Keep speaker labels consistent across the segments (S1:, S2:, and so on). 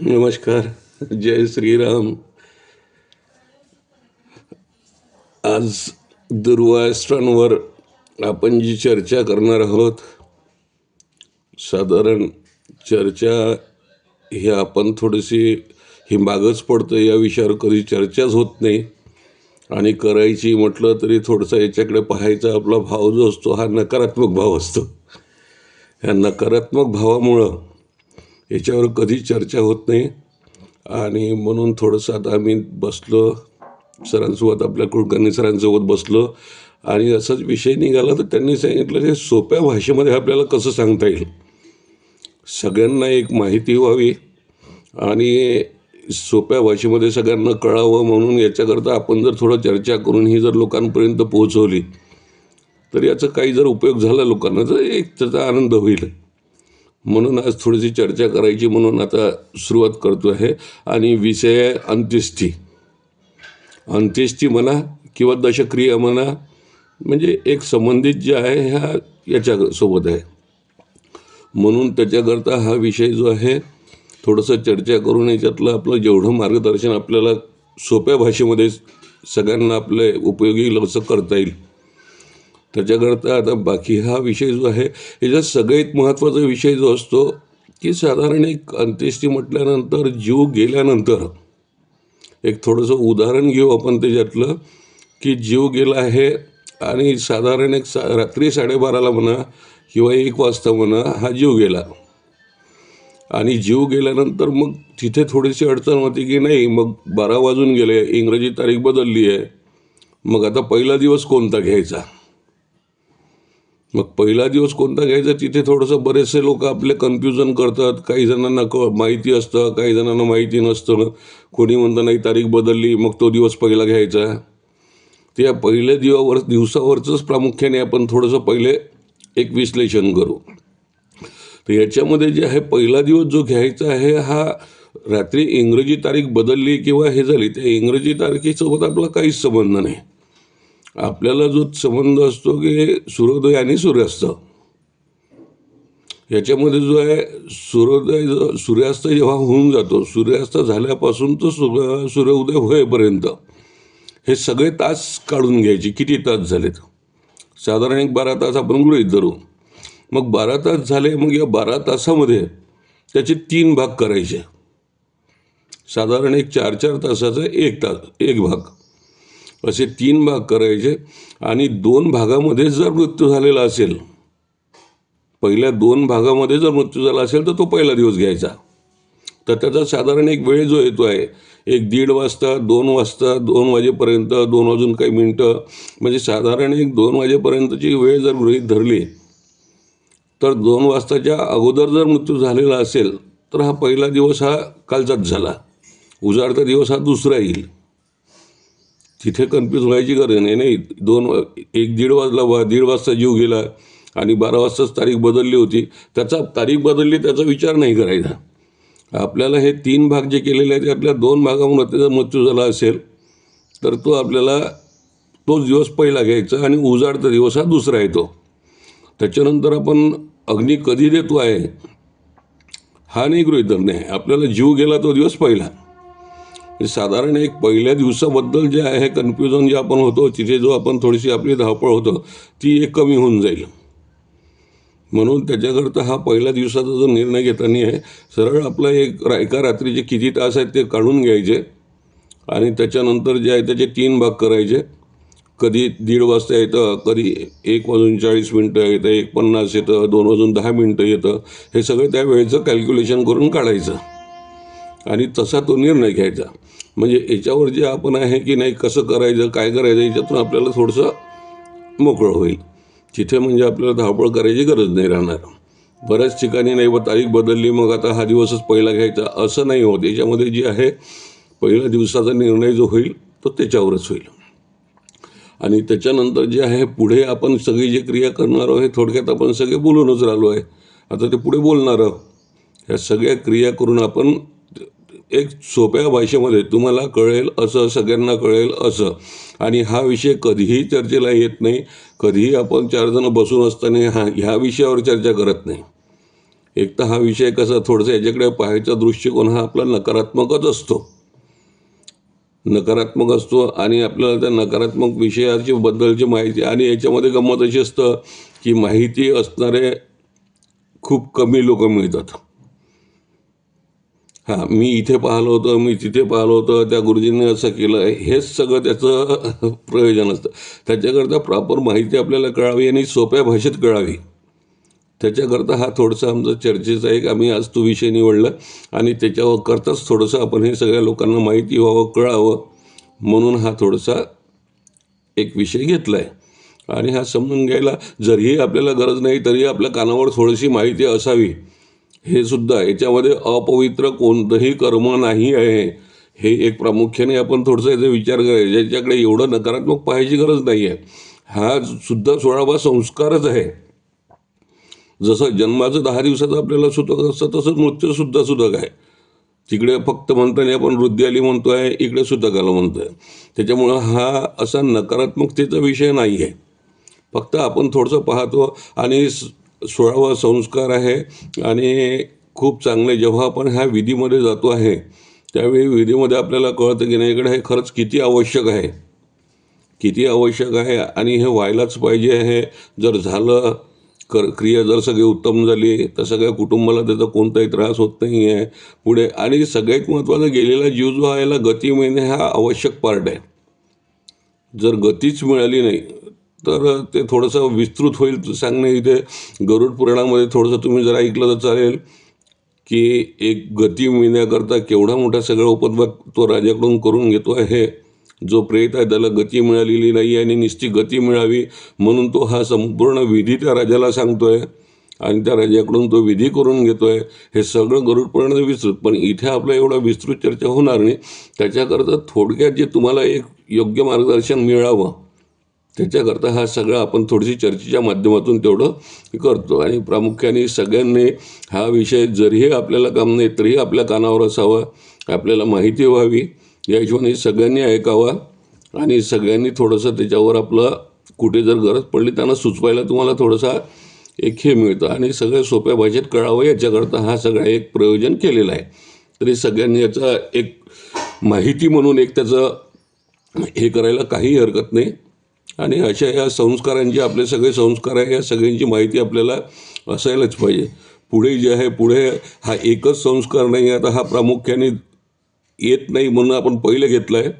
S1: नमस्कार जय श्रीराम. आज दुर्वास्त्रांवर आपण जी चर्चा करणार आहोत साधारण चर्चा ही आपण थोडीशी ही मागच पडतं या विषयावर कधी चर्चाच होत नाही. आणि करायची म्हटलं तरी थोडंसं याच्याकडे पाहायचा आपला भाव जो असतो हा नकारात्मक भाव असतो. ह्या नकारात्मक भावामुळं याच्यावर कधी चर्चा होत नाही. आणि म्हणून थोडंसं आता आम्ही बसलो. सरांसोबत आपल्या कुलकर्णी सरांसोबत बसलो. आणि असाच विषय निघाला तर त्यांनी सांगितलं की सोप्या भाषेमध्ये आपल्याला कसं सांगता येईल? सगळ्यांना एक माहिती व्हावी. आणि सोप्या भाषेमध्ये सगळ्यांना कळावं म्हणून याच्याकरता आपण जर थोडं चर्चा करून ही जर लोकांपर्यंत पोहोचवली तर याचा काही जर उपयोग झाला लोकांना तर एक त्याचा आनंद होईल. म्हणून आज थोडीशी चर्चा करायची म्हणून आता सुरुवात करतो आहे. आणि विषय आहे अंत्येष्टी. अंत्येष्टी म्हणा किंवा दशक्रिया म्हणा म्हणजे एक संबंधित जे आहे ह्या याच्यासोबत आहे. म्हणून त्याच्याकरता हा विषय जो आहे थोडंसं चर्चा करून याच्यातलं आपलं जेवढं मार्गदर्शन आपल्याला सोप्या भाषेमध्ये सगळ्यांना आपले उपयोगी असं करता येईल. त्याच्याकरता आता बाकी हा विषय जो आहे याच्यात सगळ्यात महत्त्वाचा विषय जो असतो की साधारण एक अंत्येष्टी म्हटल्यानंतर जीव गेल्यानंतर एक थोडंसं उदाहरण घेऊ आपण त्याच्यातलं की जीव गेला आहे आणि साधारण एक सा रात्री साडेबाराला म्हणा किंवा एक वाजता म्हणा हा जीव गेला. आणि जीव गेल्यानंतर मग तिथे थोडीशी अडचण होती की नाही मग बारा वाजून गेले इंग्रजी तारीख बदलली आहे मग आता पहिला दिवस कोणता घ्यायचा? मग पहिला दिवस कोणता घ्यायचा? तिथे थोडंसं बरेचसे लोक आपले कन्फ्युजन करतात. काही जणांना क माहिती असतं काही जणांना माहिती नसतं. कोणी म्हणतं नाही तारीख बदलली मग तो दिवस पहिला घ्यायचा. त्या पहिल्या दिवावर दिवसावरचंच प्रामुख्याने आपण थोडंसं पहिले एक विश्लेषण करू. तर याच्यामध्ये जे आहे पहिला दिवस जो घ्यायचा आहे हा रात्री इंग्रजी तारीख बदलली किंवा हे झाली त्या इंग्रजी तारखेसोबत आपला काहीच संबंध नाही. आपल्याला जो संबंध असतो की सूर्योदय आणि सूर्यास्त. याच्यामध्ये जो आहे सूर्योदय जो सूर्यास्त जेव्हा होऊन जातो सूर्यास्त झाल्यापासून तर सूर्य सूर्योदय होईपर्यंत हे सगळे तास काढून घ्यायचे. किती तास झालेत? साधारण एक बारा तास आपण गृहीत धरू. मग बारा तास झाले मग या बारा तासामध्ये त्याचे तीन भाग करायचे. साधारण एक चार चार तासाचा एक तास एक भाग. असे तीन भाग करायचे आणि दोन भागामध्ये जर मृत्यू झालेला असेल पहिल्या दोन भागामध्ये जर मृत्यू झाला असेल तर तो पहिला दिवस घ्यायचा. तर त्याचा साधारण एक वेळ जो येतो आहे एक दीड वाजता दोन वाजता दोन वाजेपर्यंत दोन वाजून काही मिनटं म्हणजे साधारण एक दोन वाजेपर्यंतची वेळ जर गृहीत धरली तर दोन वाजताच्या अगोदर जर मृत्यू झालेला असेल तर हा पहिला दिवस हा कालचाच झाला. उजाडता दिवस हा दुसरा येईल. तिथे कन्फ्यूज व्हायची गरज नाही नाही. दोन एक दीड वाजला वा दीड वाजता जीव गेला आणि बारा वाजताच तारीख बदलली होती. त्याचा तारीख बदलली त्याचा विचार नाही करायचा. आपल्याला हे तीन भाग जे केलेले आहेत त्यातल्या दोन भागामध्ये त्याचा मृत्यू झाला असेल तर तो आपल्याला तोच दिवस पहिला घ्यायचा आणि उजाडता दिवस हा दुसरा येतो. त्याच्यानंतर आपण अग्नी कधी देतो आहे? हा नाही गृहित धरणे. आहे आपल्याला जीव गेला तो दिवस पहिला. साधारण एक पहिल्या दिवसाबद्दल जे आहे कन्फ्युजन जे आपण होतो तिथे जो आपण थोडीशी आपली धावपळ होतं ती एक कमी होऊन जाईल. म्हणून त्याच्याकरता हा पहिल्या दिवसाचा जो निर्णय घेताना आहे सरळ आपलं एक एका रात्रीचे किती तास आहेत ते काढून घ्यायचे आणि त्याच्यानंतर जे आहे त्याचे तीन भाग करायचे. कधी दीड वाजता येतं कधी एक वाजून चाळीस मिनटं येतं एक पन्नास येतं दोन वाजून दहा मिनटं येतं. हे सगळं त्या वेळेचं कॅल्क्युलेशन करून काढायचं. आणि तसा तो निर्णय घ्यायचा. म्हणजे याच्यावर जे आपण आहे की नाही कसं करायचं काय करायचं याच्यातून आपल्याला थोडंसं मोकळं होईल. तिथे म्हणजे आपल्याला धावपळ करायची गरज नाही राहणार. बऱ्याच ठिकाणी नाही व तारीख बदलली मग आता हा दिवसच पहिला घ्यायचा असं नाही होत. याच्यामध्ये जे आहे पहिल्या दिवसाचा निर्णय जो होईल तो त्याच्यावरच होईल. आणि त्याच्यानंतर जे आहे पुढे आपण सगळी जी क्रिया करणार आहोत हे थोडक्यात आपण सगळे बोलूनच राहिलो आहे. आता ते पुढे बोलणार आहोत. ह्या सगळ्या क्रिया करून आपण एक सोप्या भाषेमध्ये तुम्हाला कळेल असं सगळ्यांना कळेल असं. आणि हा विषय कधीही चर्चेला येत नाही कधीही आपण चारजणं बसून असताना हा ह्या विषयावर चर्चा करत नाही. एक तर हा विषय कसा थोडंसं याच्याकडे पाहायचा दृष्टिकोन हा आपला नकारात्मकच असतो. नकारात्मक असतो आणि आपल्याला त्या नकारात्मक विषयाची बद्दलची माहिती आणि याच्यामध्ये गंमत अशी असतं की माहिती असणारे खूप कमी लोक मिळतात. हां मी इथे पाहिलं होतं मी तिथे पाहिलं होतं त्या गुरुजींनी असं केलं. हेच सगळं त्याचं प्रयोजन असतं. त्याच्याकरता प्रॉपर माहिती आपल्याला कळावी आणि सोप्या भाषेत कळावी. त्याच्याकरता हा थोडासा आमचा चर्चेचा एक आम्ही आज तो विषय निवडला आणि त्याच्यावर करताच थोडंसं आपण हे सगळ्या लोकांना माहिती व्हावं कळावं म्हणून हा थोडासा एक विषय घेतला आहे आणि हा समजून घ्यायला जरीही आपल्याला गरज नाही तरी आपल्या कानावर थोडीशी माहिती असावी. हे सुद्धा याच्यामध्ये अपवित्र कोणतंही कर्म नाही आहे. हे एक प्रामुख्याने आपण थोडंसं याचा विचार करायचा ज्याच्याकडे एवढं नकारात्मक पाहायची गरज नाही आहे. हा सुद्धा सोळावा संस्कारच आहे. जसं जन्माचं दहा दिवसाचं आपल्याला सुतक असतं तसं मृत्यूसुद्धा सुतक आहे. तिकडे फक्त म्हणताना आपण वृद्धी आली म्हणतो आहे इकडे सुतकाला म्हणतो आहे त्याच्यामुळं हा असा नकारात्मकतेचा विषय नाही आहे फक्त आपण थोडंसं पाहतो आणि सोळावा संस्कार आहे आणि खूप चांगले जेव्हा आपण ह्या विधीमध्ये जातो आहे त्यावेळी विधीमध्ये आपल्याला कळतं की नाही इकडे हे खरंच किती आवश्यक आहे. किती आवश्यक आहे आणि हे व्हायलाच पाहिजे हे जर झालं कर क्रिया जर सगळी उत्तम झाली तर सगळ्या कुटुंबाला त्याचा कोणताही त्रास होत नाही आहे पुढे आणि सगळ्यात महत्त्वाचा गेलेला जीव जो आहे याला गती मिळणे हा आवश्यक पार्ट आहे. जर गतीच मिळाली नाही तर ते थोडंसं विस्तृत होईल सांगणे इथे. गरुड पुराणामध्ये थोडंसं तुम्ही जर ऐकलं तर चालेल की एक गती मिळण्याकरता केवढा मोठा सगळा उपद्रव तो राजाकडून करून घेतो आहे. जो प्रेत आहे त्याला गती मिळालेली नाही आहे आणि निश्चित गती मिळावी म्हणून तो हा संपूर्ण विधी त्या राजाला सांगतो आहे आणि त्या राजाकडून तो विधी करून घेतो आहे हे सगळं गरुड विस्तृत पण इथे आपलं एवढा विस्तृत चर्चा होणार नाही. त्याच्याकरता थोडक्यात जे तुम्हाला एक योग्य मार्गदर्शन मिळावं त्याच्याकरता हा सगळा आपण थोडीशी चर्चेच्या माध्यमातून तेवढं करतो. आणि प्रामुख्याने सगळ्यांनी हा विषय जरीही आपल्याला काम नाही तरीही आपल्या कानावर असावा आपल्याला माहिती व्हावी या हिशोबाने सगळ्यांनी ऐकावा आणि सगळ्यांनी थोडंसं त्याच्यावर आपलं कुठे जर गरज पडली त्यांना सुचवायला तुम्हाला थोडंसा एक हे मिळतं. आणि सगळं सोप्या भाषेत कळावं याच्याकरता हा सगळा एक प्रयोजन केलेलं आहे. तरी सगळ्यांनी याचा एक माहिती म्हणून एक त्याचं हे करायला काही हरकत नाही. आणि अशा या संस्कारांचे आपले सगळे संस्कार आहे या सगळ्यांची माहिती आपल्याला असायलाच पाहिजे. पुढे जे आहे पुढे हा एकच संस्कार नाही आता हा प्रामुख्याने येत नाही म्हणून आपण पहिले घेतलं आहे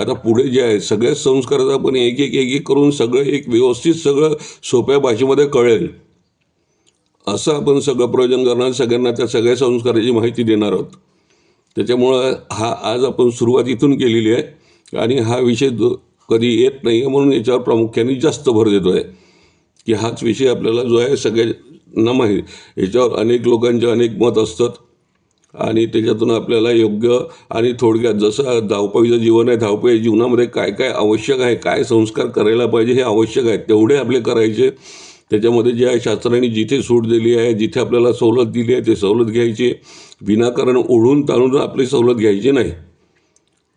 S1: आता पुढे जे आहे सगळ्याच संस्काराचा आपण एक एक एक एक करून सगळं एक व्यवस्थित सगळं सोप्या भाषेमध्ये कळेल. असं आपण सगळं प्रयोजन करणार सगळ्यांना त्या सगळ्या संस्काराची माहिती देणार आहोत. त्याच्यामुळं हा आज आपण सुरुवात इथून केलेली आहे. आणि हा विषय जो कधी येत नाही आहे म्हणून याच्यावर प्रामुख्याने जास्त भर देतो आहे की हाच विषय आपल्याला जो आहे सगळ्यांना माहीत. याच्यावर अनेक लोकांचे अनेक मत असतात. आणि त्याच्यातून आपल्याला योग्य आणि थोडक्यात जसं धावपळीचं जीवन आहे धावपळी जीवनामध्ये काय काय आवश्यक आहे काय संस्कार करायला पाहिजे हे आवश्यक आहे तेवढे आपले करायचे. त्याच्यामध्ये जे आहे शास्त्राने जिथे सूट दिली आहे जिथे आपल्याला सवलत दिली आहे ते सवलत घ्यायची. विनाकारण ओढून ताणून आपली सवलत घ्यायची नाही.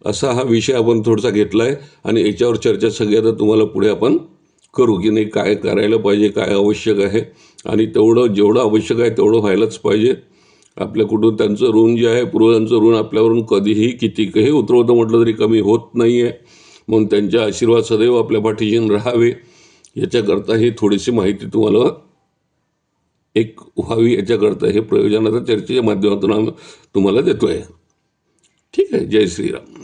S1: असा हा विषय आपण थोडासा घेतला आहे आणि याच्यावर चर्चा सगळी आता तुम्हाला पुढे आपण करू की नाही काय करायला पाहिजे काय आवश्यक आहे. आणि तेवढं जेवढं आवश्यक आहे तेवढं व्हायलाच पाहिजे. आपल्या कुठून त्यांचं ऋण जे आहे पूर्वजांचं ऋण आपल्यावरून कधीही कितीकही उतरवतं म्हटलं तरी कमी होत नाही आहे म्हणून त्यांच्या आशीर्वाद सदैव आपल्या पाठीशी राहावे. याच्याकरता ही थोडीशी माहिती तुम्हाला एक व्हावी याच्याकरता हे प्रयोजनाचा चर्चेच्या माध्यमातून आम्ही तुम्हाला देतो आहे ठीक आहे. जय श्रीराम.